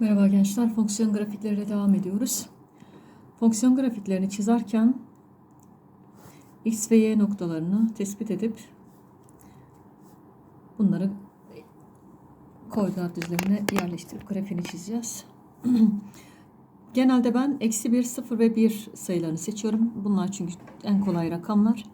Merhaba gençler, fonksiyon grafikleriyle devam ediyoruz. Fonksiyon grafiklerini çizerken x ve y noktalarını tespit edip bunları koordinat düzlemine yerleştirip grafiğini çizeceğiz. Genelde ben eksi 1, 0 ve 1 sayılarını seçiyorum. Bunlar çünkü en kolay rakamlar.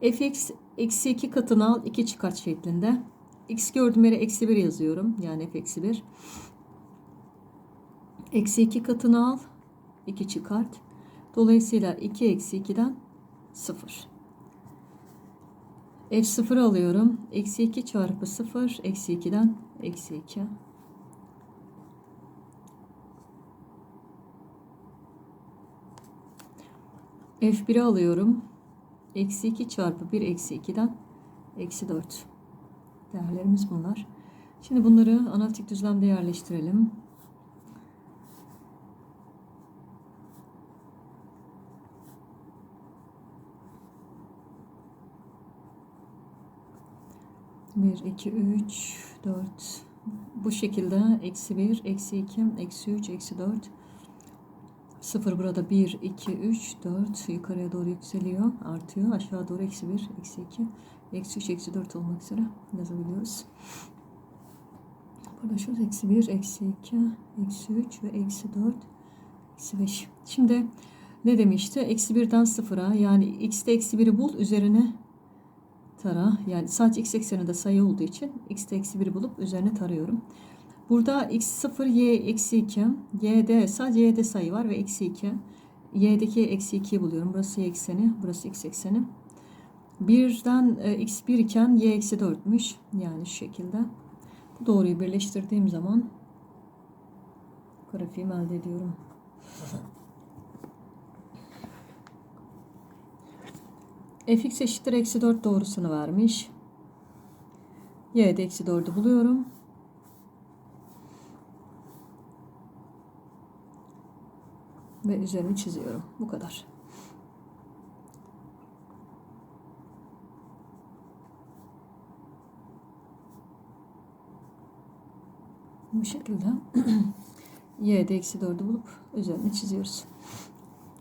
fx eksi 2 katını al 2 çıkart şeklinde. x gördüğüm yere eksi 1 yazıyorum. Yani f eksi 1. Eksi 2 katını al. 2 çıkart. Dolayısıyla 2 eksi 2'den 0. F0 alıyorum. Eksi 2 çarpı 0. Eksi 2'den eksi 2. F1'i alıyorum. Eksi 2 çarpı 1 eksi 2'den eksi 4. Değerlerimiz bunlar. Şimdi bunları analitik düzlemde yerleştirelim. Bir, iki, üç, dört. Bu şekilde eksi bir, eksi iki, eksi üç, eksi dört. Sıfır burada bir, iki, üç, dört. Yukarıya doğru yükseliyor, artıyor. Aşağı doğru eksi bir, eksi iki, eksi üç, eksi dört olmak üzere yazabiliyoruz. Burada şu eksi bir, eksi iki, eksi üç ve eksi dört, eksi beş. Şimdi ne demişti? Eksi birden sıfıra yani x'te eksi biri bul üzerine tara. Yani sadece x ekseninde sayı olduğu için x'te eksi 1'i bulup üzerine tarıyorum. Burada x0 y eksi 2. y'de sadece y'de sayı var ve eksi 2. y'deki eksi 2'yi buluyorum. Burası y ekseni. Burası x ekseni. Birden e, x1 iken y eksi 4'müş. Yani şu şekilde. Bu doğruyu birleştirdiğim zaman grafiğimi elde ediyorum. fx eşittir eksi 4 doğrusunu vermiş. y'de eksi 4'ü buluyorum. Ve üzerini çiziyorum. Bu kadar. Bu şekilde y'de eksi 4'ü bulup üzerini çiziyoruz.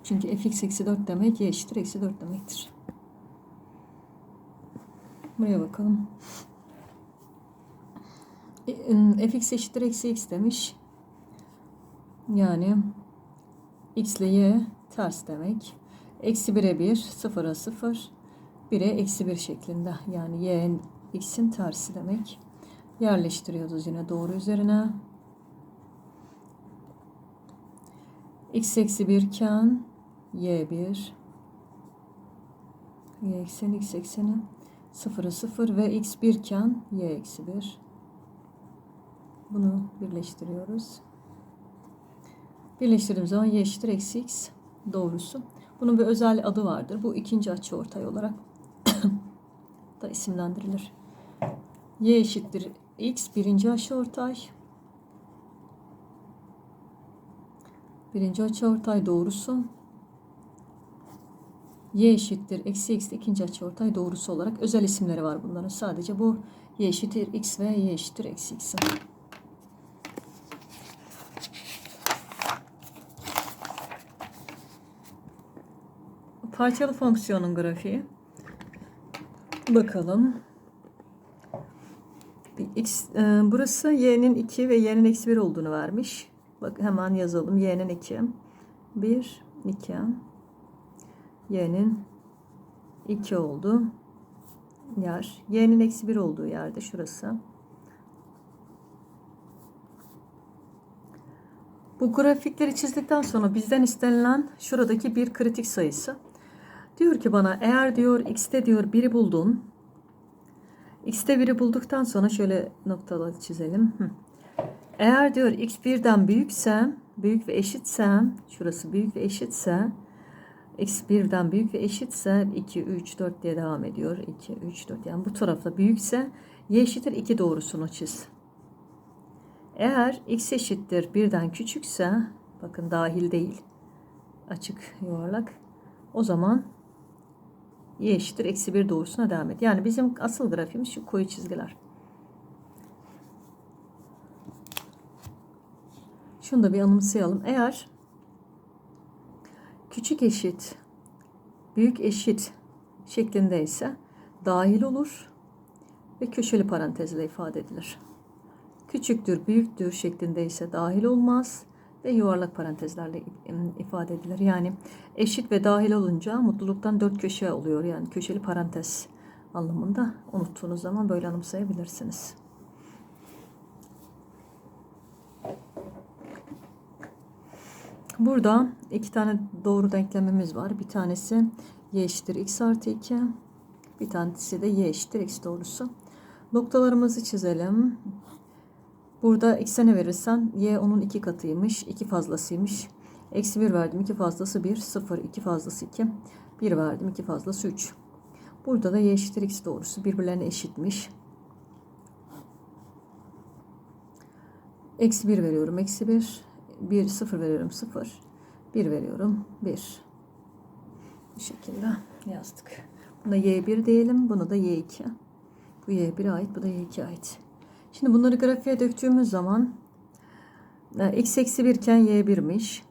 Çünkü fx eksi 4 demek y eşittir eksi 4 demektir. Buraya bakalım. fx eşittir eksi x demiş. Yani x ile y ters demek. Eksi 1'e 1, 0'a 0, 1'e eksi 1 şeklinde. Yani y x'in tersi demek. Yerleştiriyoruz yine doğru üzerine. x eksi 1 iken y 1 y ekseni x ekseni 0'a 0 ve x 1 iken y eksi 1. Bunu birleştiriyoruz. Birleştirdiğimiz zaman y eşittir eksi x doğrusu. Bunun bir özel adı vardır. Bu ikinci açı ortay olarak da isimlendirilir. y eşittir x birinci açı ortay. Birinci açı ortay doğrusu y eşittir eksi x ikinci açıortay doğrusu olarak özel isimleri var bunların. Sadece bu y eşittir x ve y eşittir eksi x. Parçalı fonksiyonun grafiği. Bakalım. X, e, burası y'nin 2 ve y'nin eksi 1 olduğunu vermiş. Bak hemen yazalım. y'nin 2. 1, 2 y'nin 2 oldu yer. y'nin eksi 1 olduğu yerde şurası. Bu grafikleri çizdikten sonra bizden istenilen şuradaki bir kritik sayısı. Diyor ki bana eğer diyor x'te diyor 1'i buldun. x'te 1'i bulduktan sonra şöyle noktaları çizelim. Eğer diyor x 1'den büyükse, büyük ve eşitse, şurası büyük ve eşitse x 1'den büyük ve eşitse 2, 3, 4 diye devam ediyor. 2, 3, 4 yani bu tarafta büyükse y eşittir 2 doğrusunu çiz. Eğer x eşittir 1'den küçükse bakın dahil değil açık yuvarlak o zaman y eşittir eksi 1 doğrusuna devam et. Yani bizim asıl grafiğimiz şu koyu çizgiler. Şunu da bir anımsayalım. Eğer küçük eşit, büyük eşit şeklindeyse dahil olur ve köşeli parantezle ifade edilir. Küçüktür, büyüktür şeklindeyse dahil olmaz ve yuvarlak parantezlerle ifade edilir. Yani eşit ve dahil olunca mutluluktan dört köşe oluyor. Yani köşeli parantez anlamında unuttuğunuz zaman böyle anımsayabilirsiniz. Burada iki tane doğru denklemimiz var. Bir tanesi y eşittir x artı 2. Bir tanesi de y eşittir x doğrusu. Noktalarımızı çizelim. Burada x'e ne verirsen y onun iki katıymış. 2 fazlasıymış. Eksi 1 verdim. 2 fazlası 1. 0. 2 fazlası 2. 1 verdim. 2 fazlası 3. Burada da y eşittir x doğrusu birbirlerine eşitmiş. Eksi 1 veriyorum. Eksi 1. 1 0 veriyorum. 0. 1 veriyorum. 1. Bu şekilde yazdık. Buna y1 diyelim. Buna da y2. Bu y1'e ait. Bu da y2'ye ait. Şimdi bunları grafiğe döktüğümüz zaman e, x eksi 1 iken y1'miş.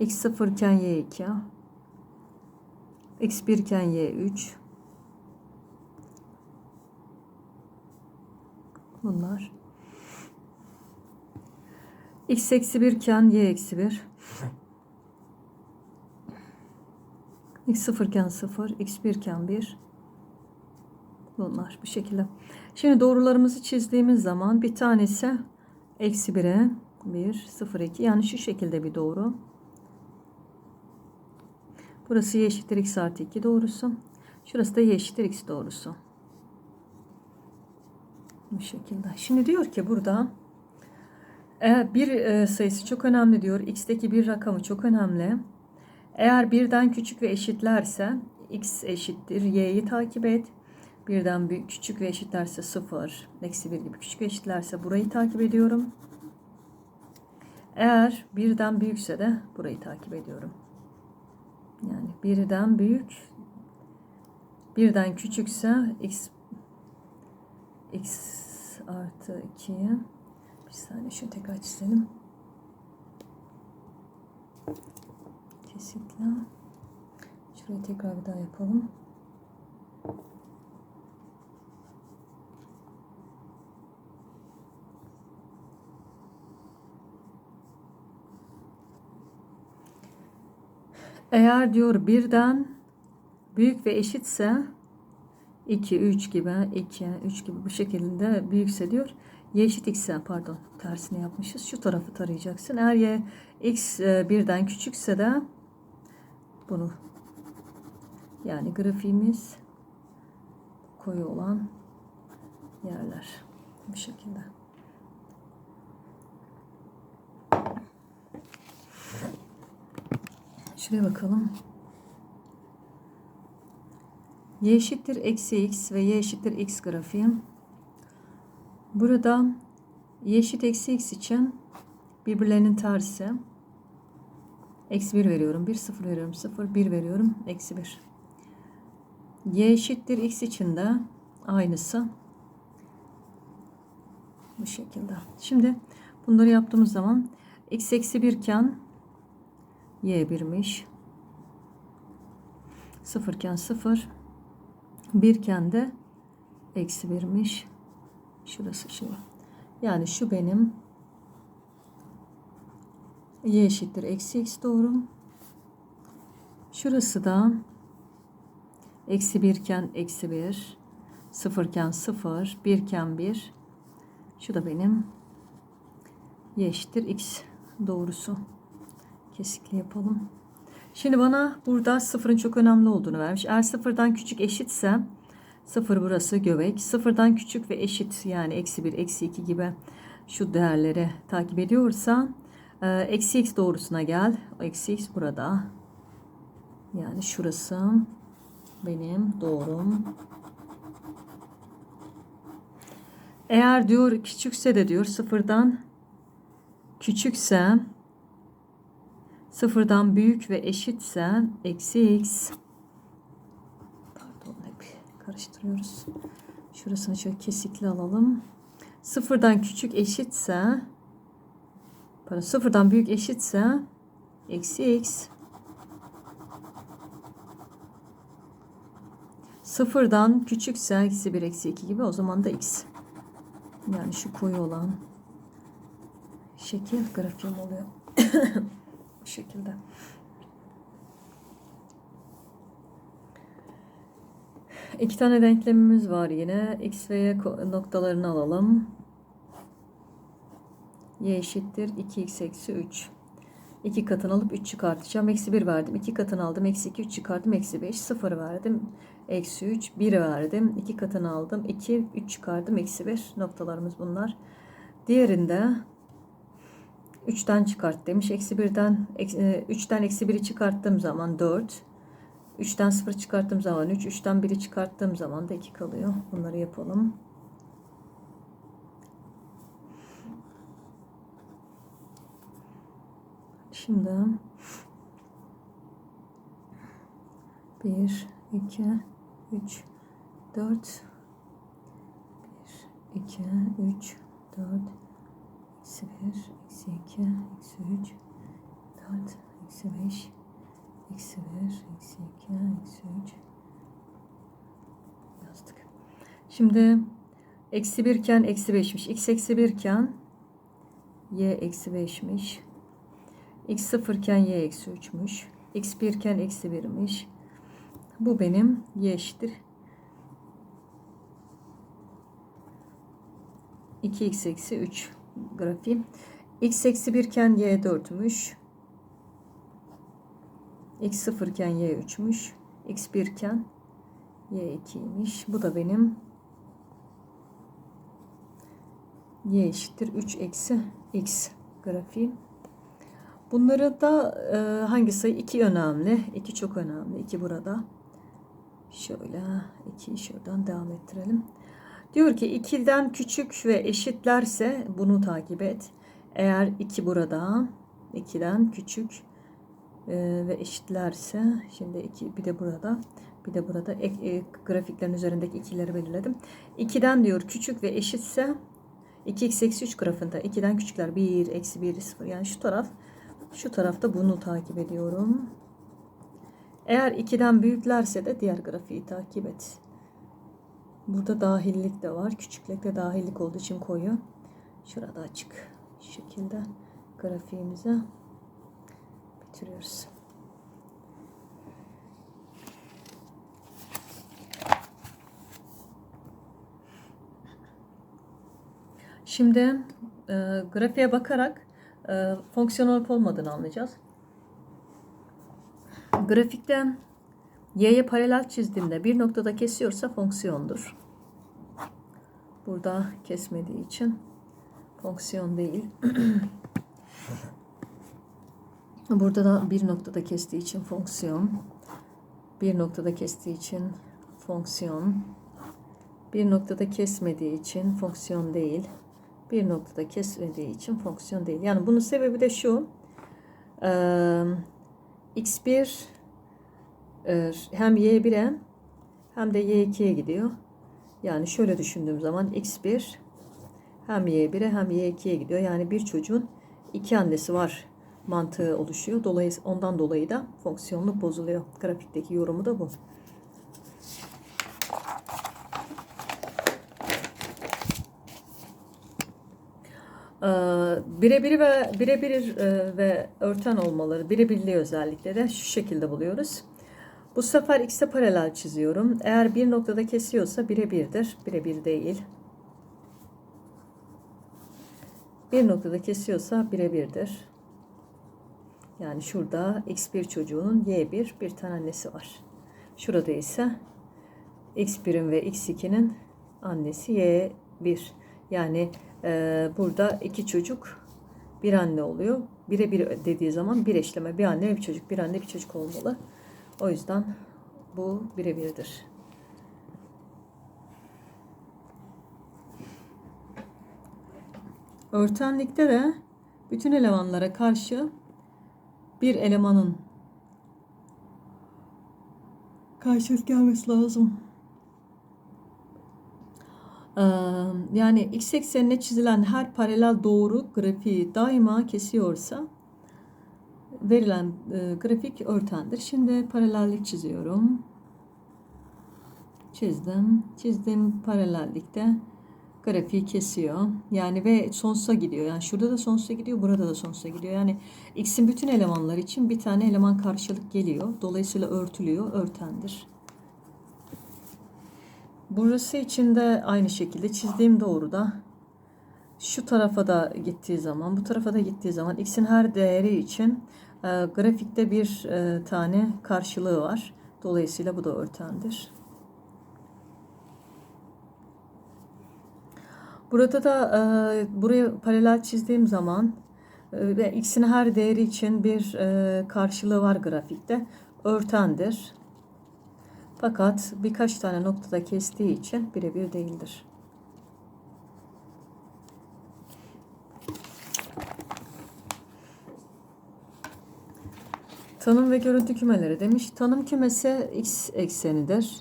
x 0 iken y2. x 1 iken y3. Bunlar. X eksi 1 iken y eksi 1. x 0 iken 0. x 1 iken 1. Bunlar bu şekilde. Şimdi doğrularımızı çizdiğimiz zaman bir tanesi eksi 1'e 1, 0, 2 yani şu şekilde bir doğru. Burası y eşittir x artı 2 doğrusu. Şurası da y eşittir x doğrusu. Bu şekilde. Şimdi diyor ki burada bir e, sayısı çok önemli diyor. X'teki bir rakamı çok önemli. Eğer birden küçük ve eşitlerse x eşittir y'yi takip et. Birden büyük, küçük ve eşitlerse 0, eksi 1 gibi küçük ve eşitlerse burayı takip ediyorum. Eğer birden büyükse de burayı takip ediyorum. Yani birden büyük, birden küçükse x x artı 2'ye bir saniye şunu tekrar çizelim. Kesikle. Şurayı tekrar bir daha yapalım. Eğer diyor birden büyük ve eşitse 2, 3 gibi 2, 3 gibi bu şekilde büyükse diyor y eşit x'e pardon tersini yapmışız. Şu tarafı tarayacaksın. Eğer y x e, birden küçükse de bunu yani grafiğimiz koyu olan yerler bu şekilde. Şuraya bakalım. Y eşittir eksi x ve y eşittir x grafiği. Burada eşit eksi x için birbirlerinin tersi. Eksi 1 veriyorum. 1 0 veriyorum. 0 1 veriyorum. Eksi 1. Y eşittir x için de aynısı. Bu şekilde. Şimdi bunları yaptığımız zaman x eksi 1 iken y 1'miş. 0 iken 0. 1 iken de eksi 1'miş. Şurası şu. Yani şu benim y eşittir eksi x doğru. Şurası da eksi 1 iken eksi 1. 0 iken 0. 1 iken 1. Şu da benim y eşittir x doğrusu. Kesikli yapalım. Şimdi bana burada sıfırın çok önemli olduğunu vermiş. Eğer sıfırdan küçük eşitse sıfır burası göbek. Sıfırdan küçük ve eşit yani eksi bir, eksi iki gibi şu değerleri takip ediyorsa e, eksi x doğrusuna gel. Eksi x burada. Yani şurası benim doğrum. Eğer diyor küçükse de diyor sıfırdan küçükse sıfırdan büyük ve eşitse eksi x karıştırıyoruz. Şurasını şöyle kesikli alalım. sıfırdan küçük eşitse pardon sıfırdan büyük eşitse eksi x sıfırdan küçükse eksi 1 eksi 2 gibi o zaman da x. Yani şu koyu olan şekil grafiğim oluyor. Bu şekilde. İki tane denklemimiz var yine. X ve Y noktalarını alalım. Y eşittir 2x eksi 3. 2 katını alıp 3 çıkartacağım. Eksi 1 verdim. 2 katını aldım. Eksi 2 3 çıkardım. Eksi 5. 0 verdim. Eksi 3. 1 verdim. 2 katını aldım. 2 3 çıkardım. Eksi 1 noktalarımız bunlar. Diğerinde 3'ten çıkart demiş. Eksi 1'den 3'ten eksi 1'i çıkarttığım zaman 4. 3'ten 0 çıkarttığım zaman 3. 3'ten 1'i çıkarttığım zaman da 2 kalıyor. Bunları yapalım. Şimdi 1, 2, 3, 4 1, 2, 3, 4 eksi 1, eksi 2, eksi 3 4, eksi 5 eksi 1, eksi 2, eksi 3 yazdık. Şimdi eksi 1 iken eksi 5'miş. x eksi 1 iken y eksi 5'miş. x 0 iken y eksi 3'müş. x 1 iken eksi 1'miş. Bu benim y eşittir. 2x eksi 3 grafiğim. x eksi 1 iken y 4'müş. X 0 iken y 3'müş. x 1 iken y 2'ymiş. Bu da benim y eşittir 3 eksi x grafiğim. Bunları da e, hangi sayı? 2 önemli. 2 çok önemli. 2 burada. Şöyle 2'yi şuradan devam ettirelim. Diyor ki 2'den küçük ve eşitlerse bunu takip et. Eğer 2 burada 2'den küçük e, ve eşitlerse şimdi 2 bir de burada bir de burada ek, e, grafiklerin üzerindeki ikileri belirledim. 2'den diyor küçük ve eşitse 2x eksi 3 grafında 2'den küçükler 1 eksi 1 0 yani şu taraf şu tarafta bunu takip ediyorum. Eğer 2'den büyüklerse de diğer grafiği takip et. Burada dahillik de var. Küçüklükte dahillik olduğu için koyu. Şurada açık. Şekilde grafiğimizi bitiriyoruz. Şimdi e, grafiğe bakarak e, fonksiyon olup olmadığını anlayacağız. Grafikten y'ye paralel çizdiğimde bir noktada kesiyorsa fonksiyondur. Burada kesmediği için fonksiyon değil. Burada da bir noktada kestiği için fonksiyon. Bir noktada kestiği için fonksiyon. Bir noktada kesmediği için fonksiyon değil. Bir noktada kesmediği için fonksiyon değil. Yani bunun sebebi de şu. Ee, x1 e, hem y1'e hem de y2'ye gidiyor. Yani şöyle düşündüğüm zaman x1 hem y1'e hem y2'ye gidiyor. Yani bir çocuğun iki annesi var mantığı oluşuyor. Dolayısıyla ondan dolayı da fonksiyonluk bozuluyor. Grafikteki yorumu da bu. Ee, birebir ve birebir e, ve örten olmaları, birebirliği özellikle de şu şekilde buluyoruz. Bu sefer x'e paralel çiziyorum. Eğer bir noktada kesiyorsa birebirdir. Birebir değil. Bir noktada kesiyorsa birebirdir. Yani şurada x1 çocuğunun y1 bir tane annesi var. Şurada ise x1'in ve x2'nin annesi y1. Yani e, burada iki çocuk bir anne oluyor. Bire bir dediği zaman bir eşleme bir anne bir çocuk bir anne bir çocuk olmalı. O yüzden bu birebirdir. Örtenlikte de bütün elemanlara karşı bir elemanın karşılık gelmesi lazım. Ee, yani x eksenine çizilen her paralel doğru grafiği daima kesiyorsa verilen e, grafik örtendir. Şimdi paralellik çiziyorum. Çizdim. Çizdim paralellikte grafiği kesiyor. Yani ve sonsuza gidiyor. Yani şurada da sonsuza gidiyor, burada da sonsuza gidiyor. Yani x'in bütün elemanları için bir tane eleman karşılık geliyor. Dolayısıyla örtülüyor, örtendir. Burası için de aynı şekilde çizdiğim doğruda şu tarafa da gittiği zaman, bu tarafa da gittiği zaman x'in her değeri için e, grafikte bir e, tane karşılığı var. Dolayısıyla bu da örtendir. Burada da e, buraya paralel çizdiğim zaman e, ve x'in her değeri için bir e, karşılığı var grafikte. Örtendir. Fakat birkaç tane noktada kestiği için birebir değildir. Tanım ve görüntü kümeleri demiş. Tanım kümesi x eksenidir.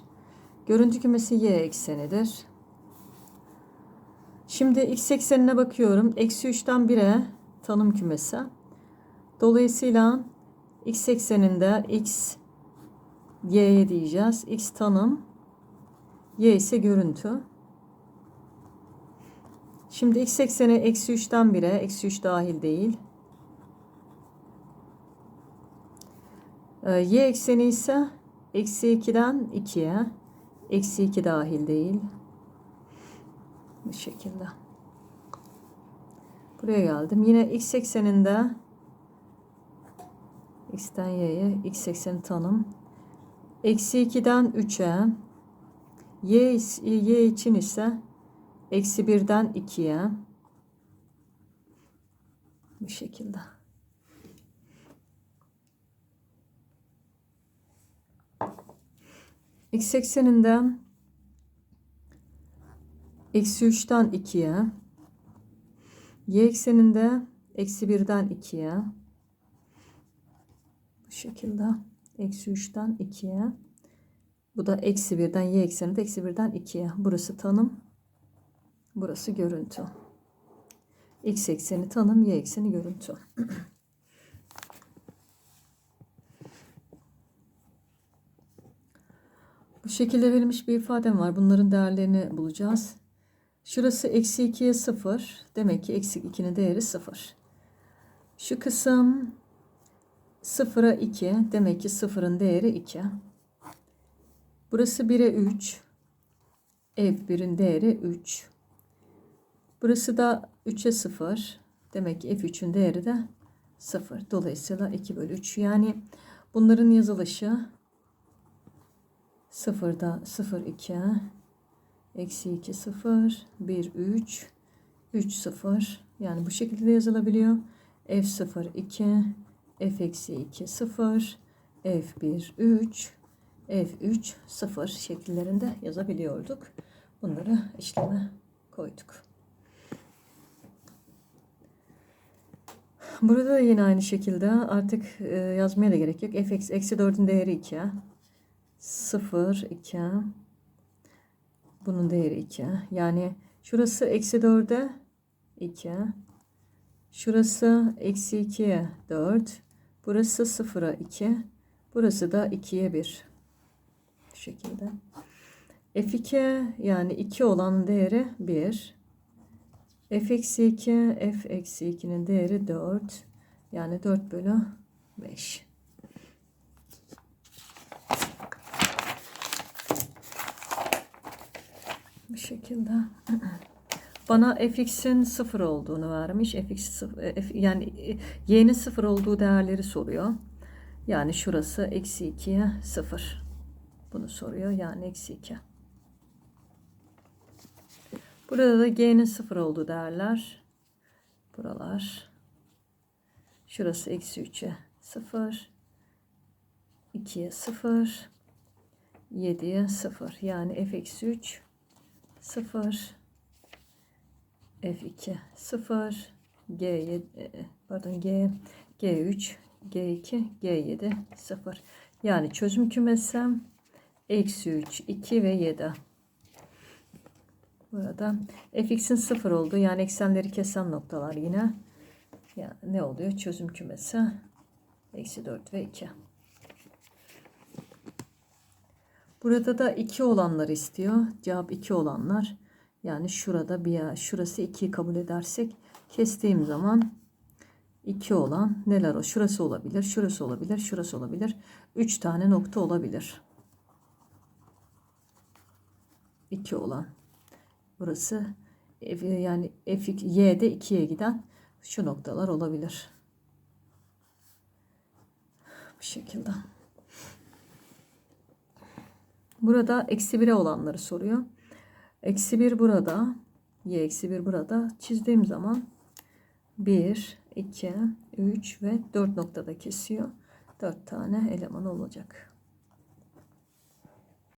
Görüntü kümesi y eksenidir. Şimdi x eksenine bakıyorum. Eksi 3'ten 1'e tanım kümesi. Dolayısıyla x ekseninde x y'ye diyeceğiz. x tanım y ise görüntü. Şimdi x ekseni eksi 3'ten 1'e eksi 3 dahil değil. Ee, y ekseni ise eksi 2'den 2'ye eksi 2 dahil değil. Bu şekilde. Buraya geldim. Yine x ekseninde x'ten y'ye x ekseni tanım. Eksi 2'den 3'e y, y için ise eksi 1'den 2'ye bu şekilde. X ekseninden eksi 3'ten 2'ye y ekseninde eksi 1'den 2'ye bu şekilde eksi 3'ten 2'ye bu da eksi 1'den y ekseninde eksi 1'den 2'ye burası tanım burası görüntü. X ekseni tanım y ekseni görüntü. Bu şekilde verilmiş bir ifadem var. Bunların değerlerini bulacağız Şurası eksi 2'ye 0. Demek ki eksi 2'nin değeri 0. Şu kısım 0'a 2. Demek ki 0'ın değeri 2. Burası 1'e 3. F1'in değeri 3. Burası da 3'e 0. Demek ki F3'ün değeri de 0. Dolayısıyla 2 bölü 3. Yani bunların yazılışı 0'da 0, 2, Eksi 2 0 1 3 3 0 yani bu şekilde yazılabiliyor. F 0 2 F eksi 2 0 F 1 3 F 3 0 şekillerinde yazabiliyorduk. Bunları işleme koyduk. Burada da yine aynı şekilde artık e, yazmaya da gerek yok. f eksi 4'ün değeri 2. 0, 2, bunun değeri 2. Yani şurası eksi 4'e 2. Şurası eksi 2'ye 4. Burası 0'a 2. Burası da 2'ye 1. Bu şekilde. F2 yani 2 olan değeri 1. F eksi 2, F eksi 2'nin değeri 4. Yani 4 bölü 5. Bu şekilde. Bana fx'in sıfır olduğunu vermiş. fx sıfır, f, yani e, y'nin sıfır olduğu değerleri soruyor. Yani şurası eksi 2'ye sıfır. Bunu soruyor. Yani eksi 2. Burada da g'nin sıfır olduğu değerler. Buralar. Şurası eksi 3'e 0. 2'ye 0. 7'ye 0. Yani f eksi 3 0 F2 0 G7 pardon G G3 G2 G7 0 yani çözüm kümesem eksi 3 2 ve 7 Burada fx'in 0 olduğu yani eksenleri kesen noktalar yine. Ya ne oluyor? Çözüm kümesi. Eksi 4 ve 2. Burada da 2 olanları istiyor. Cevap 2 olanlar. Yani şurada bir yer, şurası 2'yi kabul edersek kestiğim zaman 2 olan neler o? Şurası olabilir, şurası olabilir, şurası olabilir. 3 tane nokta olabilir. 2 olan. Burası yani F, Y'de 2'ye giden şu noktalar olabilir. Bu şekilde. Burada eksi 1'e olanları soruyor. Eksi 1 burada. Y eksi 1 burada. Çizdiğim zaman 1, 2, 3 ve 4 noktada kesiyor. 4 tane eleman olacak.